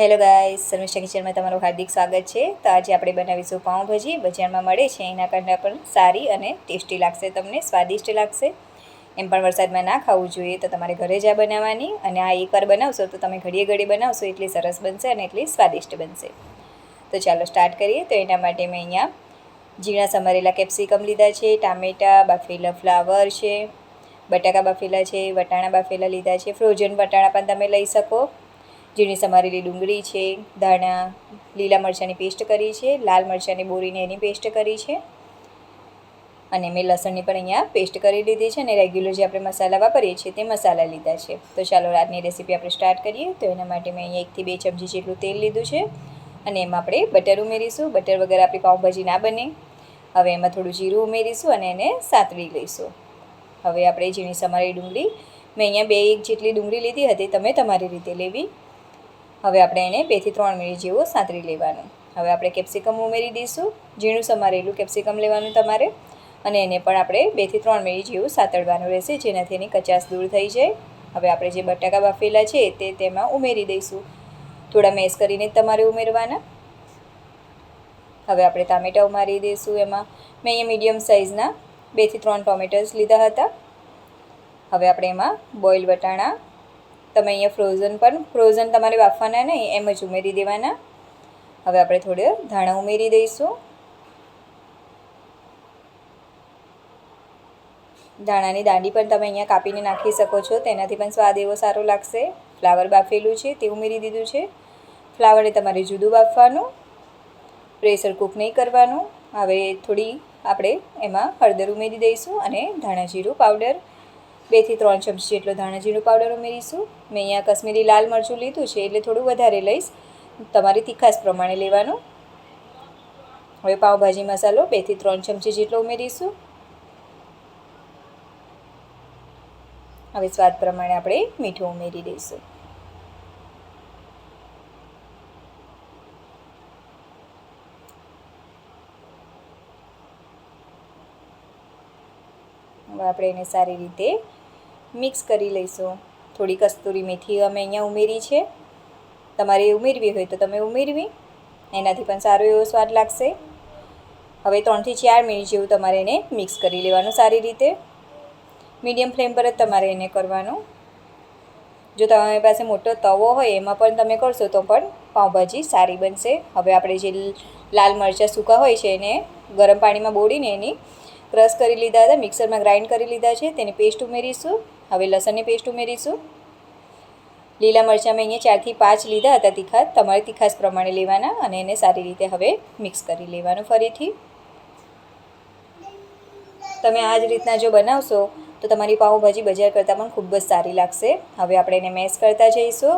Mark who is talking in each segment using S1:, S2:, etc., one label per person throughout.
S1: Hello guys Sharmishtha કિચનમાં તમારું હાર્દિક સ્વાગત છે. તો આજે આપણે બનાવીશું પાઉંભાજી. બજારમાં મળે છે. એના કરતાં પણ સારી અને ટેસ્ટી લાગશે તમને, સ્વાદિષ્ટ લાગશે. એમ પણ વરસાદમાં ના ખાવું જોઈએ તો તમારે ઘરે જ આ બનાવવાની અને આ એકવાર બનાવશો તો તમે ઘડીએ ઘડી બનાવશો એટલી સરસ બનશે અને એટલી સ્વાદિષ્ટ બનશે. તો ચાલો સ્ટાર્ટ કરીએ. તો એના માટે મેં અહીંયા ઝીણા સમારેલા કેપ્સિકમ લીધા છે, ટામેટાં બાફેલા ફ્લાવર છે, બટાકા બાફેલા છે, વટાણા બાફેલા લીધા છે ફ્રોઝન વટાણા પણ તમે લઈ શકો. ઝીણી સમારેલી ડુંગળી છે, ધાણા, લીલા મરચાંની પેસ્ટ કરી છે, લાલ મરચાંની બોરીને એની પેસ્ટ કરી છે. અને મેં લસણની પણ અહીંયા પેસ્ટ કરી લીધી છે અને રેગ્યુલર જે આપણે મસાલા વાપરીએ છીએ તે મસાલા લીધા છે. તો ચાલો, આજની રેસીપી આપણે સ્ટાર્ટ કરીએ. તો એના માટે મેં અહીંયા એકથી બે ચમચી જેટલું તેલ લીધું છે. અને એમાં આપણે બટર ઉમેરીશું. બટર વગર આપણી પાઉંભાજી ના બને. હવે એમાં થોડું જીરું ઉમેરીશું અને એને સાતળી લઈશું. હવે આપણે ઝીણી સમારેલી ડુંગળી, મેં અહીંયા બે એક જેટલી ડુંગળી લીધી હતી તમે તમારી રીતે લેવી. હવે આપણે એને બેથી ત્રણ મિનિટ જેવો સાંતરી લેવાનું. હવે આપણે કેપ્સિકમ ઉમેરી દઈશું, ઝીણું સમારેલું કેપ્સિકમ લેવાનું તમારે. અને એને પણ આપણે બેથી ત્રણ મિનિટ જેવું સાતળવાનું રહેશે, જેનાથી એની કચાસ દૂર થઈ જાય. હવે આપણે જે બટાકા બાફેલા છે તે તેમાં ઉમેરી દઈશું. થોડા મેશ કરીને તમારે ઉમેરવાના. હવે આપણે ટામેટાં ઉમારી દઈશું એમાં. મેં અહીંયા મીડિયમ સાઇઝના બેથી ત્રણ ટોમેટોસ લીધા હતા. હવે આપણે એમાં બોઇલ વટાણા તમે અહીંયા ફ્રોઝન પણ ફ્રોઝન તમારે બાફવાના નહીં, એમ જ ઉમેરી દેવાના. હવે આપણે થોડે ધાણા ઉમેરી દઈશું. ધાણાની દાંડી પણ તમે અહીંયા કાપીને નાખી શકો છો, તેનાથી પણ સ્વાદ એવો સારો લાગશે. ફ્લાવર બાફેલું છે, તે ઉમેરી દીધું છે. ફ્લાવરને તમારે જુદું બાફવાનું, પ્રેશર કૂક નહીં કરવાનું. હવે થોડી આપણે એમાં હળદર ઉમેરી દઈશું અને ધાણા જીરું પાવડર. બેથી ત્રણ ચમચી જેટલો ધાણા જીરું પાવડર ઉમેરીશું. મેં અહીંયા કશ્મીરી લાલ મરચું લીધું છે, એટલે થોડું વધારે લઈશ. તમારી તીખાસ પ્રમાણે લેવાનું. હવે પાવભાજી મસાલો બેથી ત્રણ ચમચી જેટલો ઉમેરીશું. હવે સ્વાદ પ્રમાણે આપણે મીઠું ઉમેરી દઈશું. આપણે એને સારી રીતે મિક્સ કરી લઈશું. થોડી કસ્તુરી મેથી અમે અહીંયા ઉમેરી છે. તમારે ઉમેરવી હોય તો તમે ઉમેરવી. એનાથી પણ સારો એવો સ્વાદ લાગશે. હવે ત્રણથી ચાર મિનિટ જેવું તમારે એને મિક્સ કરી લેવાનું સારી રીતે. મીડિયમ ફ્લેમ પર જ તમારે એને કરવાનું. જો તમારી પાસે મોટો તવો હોય એમાં પણ તમે કરશો તો પણ પાઉંભાજી સારી બનશે. હવે આપણે જે લાલ મરચાં સૂકા હોય છે એને ગરમ પાણીમાં બોળીને એની ક્રશ કરી લીધા હતા, મિક્સરમાં ગ્રાઇન્ડ કરી લીધા છે. તેની પેસ્ટ ઉમેરીશું. હવે લસણની પેસ્ટ ઉમેરીશું. લીલા મરચાં મેં અહીંયા ચારથી પાંચ લીધા હતા તીખા. તમારે તીખાસ પ્રમાણે લેવાના અને એને સારી રીતે હવે મિક્સ કરી લેવાનું ફરીથી. તમે આ જ રીતના જો બનાવશો, તો તમારી પાઉંભાજી બજાર કરતાં પણ ખૂબ જ સારી લાગશે. હવે આપણે એને મેશ કરતા જઈશું.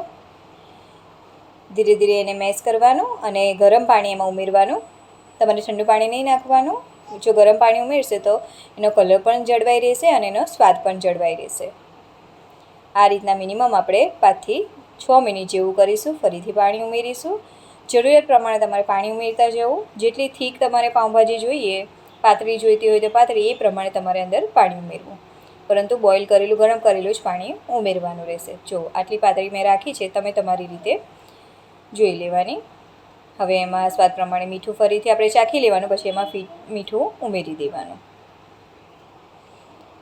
S1: ધીરે ધીરે એને મેશ કરવાનું અને ગરમ પાણી એમાં ઉમેરવાનું. તમારે ઠંડુ પાણી નહીં નાખવાનું. જો ગરમ પાણી ઉમેરશે તો એનો કલર પણ જળવાઈ રહેશે અને એનો સ્વાદ પણ જળવાઈ રહેશે. આ રીતના મિનિમમ આપણે પાંચથી છ મિનિટ જેવું કરીશું, ફરીથી પાણી ઉમેરીશું. જરૂરિયાત પ્રમાણે તમારે પાણી ઉમેરતા જવું. જેટલી થીક તમારે પાઉંભાજી જોઈએ, પાતળી જોઈતી હોય તો પાતળી, એ પ્રમાણે તમારે અંદર પાણી ઉમેરવું. પરંતુ બોઇલ કરેલું, ગરમ કરેલું જ પાણી ઉમેરવાનું રહેશે. જો આટલી પાતળી મેં રાખી છે, તમે તમારી રીતે જોઈ લેવાની. હવે એમાં સ્વાદ પ્રમાણે મીઠું ફરીથી આપણે ચાખી લેવાનું, પછી એમાં મીઠું ઉમેરી દેવાનું.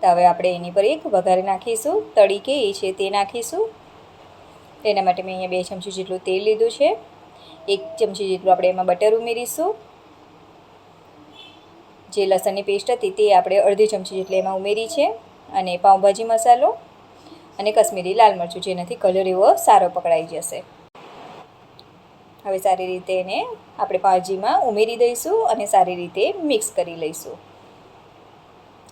S1: તો હવે આપણે એની પર એક વઘાર નાખીશું, તળી કે એ છે તે નાખીશું. તેના માટે મેં અહીંયા બે ચમચી જેટલું તેલ લીધું છે. એક ચમચી જેટલું આપણે એમાં બટર ઉમેરીશું. જે લસણની પેસ્ટ હતી તે આપણે અડધી ચમચી જેટલી એમાં ઉમેરી છે. અને પાઉંભાજી મસાલો અને કશ્મીરી લાલ મરચું, જેનાથી કલર એવો સારો પકડાઈ જશે. હવે સારી રીતે એને આપણે ભાજીમાં ઉમેરી દઈશું અને સારી રીતે મિક્સ કરી લઈશું.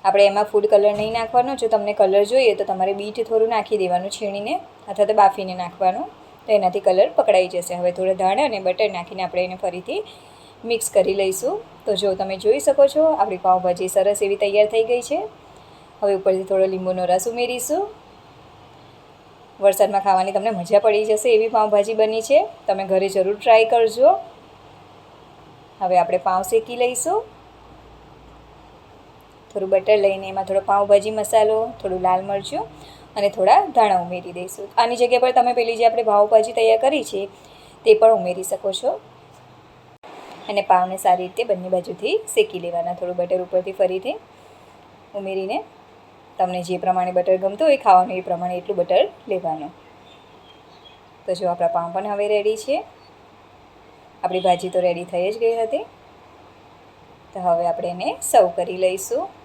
S1: આપણે એમાં ફૂડ કલર નહીં નાખવાનો. જો તમને કલર જોઈએ તો તમારે બીટ થોડું નાખી દેવાનું છીણીને, અથવા તો બાફીને નાખવાનું. તો એનાથી કલર પકડાઈ જશે. હવે થોડા ધાણા અને બટર નાખીને આપણે એને ફરીથી મિક્સ કરી લઈશું. તો જો તમે જોઈ શકો છો, આપણી પાઉંભાજી સરસ એવી તૈયાર થઈ ગઈ છે. હવે ઉપરથી થોડો લીંબુનો રસ ઉમેરીશું. વરસાદમાં ખાવાની તમને મજા પડી જશે એવી પાઉંભાજી બની છે. તમે ઘરે જરૂર ટ્રાય કરજો. હવે આપણે પાઉં શેકી લઈશું. થોડું બટર લઈને એમાં થોડો પાઉંભાજી મસાલો, થોડું લાલ મરચું અને થોડા ધાણા ઉમેરી દઈશું. આની જગ્યા પર તમે પેલી જે આપણે પાઉંભાજી તૈયાર કરી છે, તે પણ ઉમેરી શકો છો. અને પાવને સારી રીતે બંને બાજુથી શેકી લેવાના, થોડું બટર ઉપરથી ફરીથી ઉમેરીને તમને જે પ્રમાણે બટર ગમતું હોય ખાવાનું, એ પ્રમાણે એટલું બટર લેવાનું. તો જો આપણા પાઉં પણ હવે રેડી છે. આપણી ભાજી તો રેડી થઈ જ ગઈ હતી. તો હવે આપણે એને સર્વ કરી લઈશું.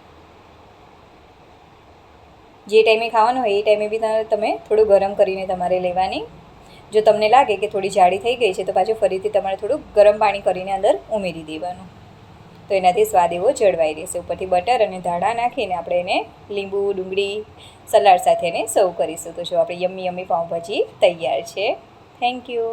S1: જે ટાઈમે ખાવાનું હોય એ ટાઈમે બી તમે થોડું ગરમ કરીને તમારે લેવાની. જો તમને લાગે કે થોડી જાડી થઈ ગઈ છે તો પાછું ફરીથી તમારે થોડું ગરમ પાણી કરીને અંદર ઉમેરી દેવાનું. તો એનાથી સ્વાદ એવો જળવાઈ રહેશે. ઉપરથી બટર અને ધાણા નાખીને આપણે એને લીંબુ, ડુંગળી, સલાડ સાથે એને સર્વ કરીશું. તો જો આપણે યમ્મી યમ્મી પાઉંભાજી તૈયાર છે. Thank you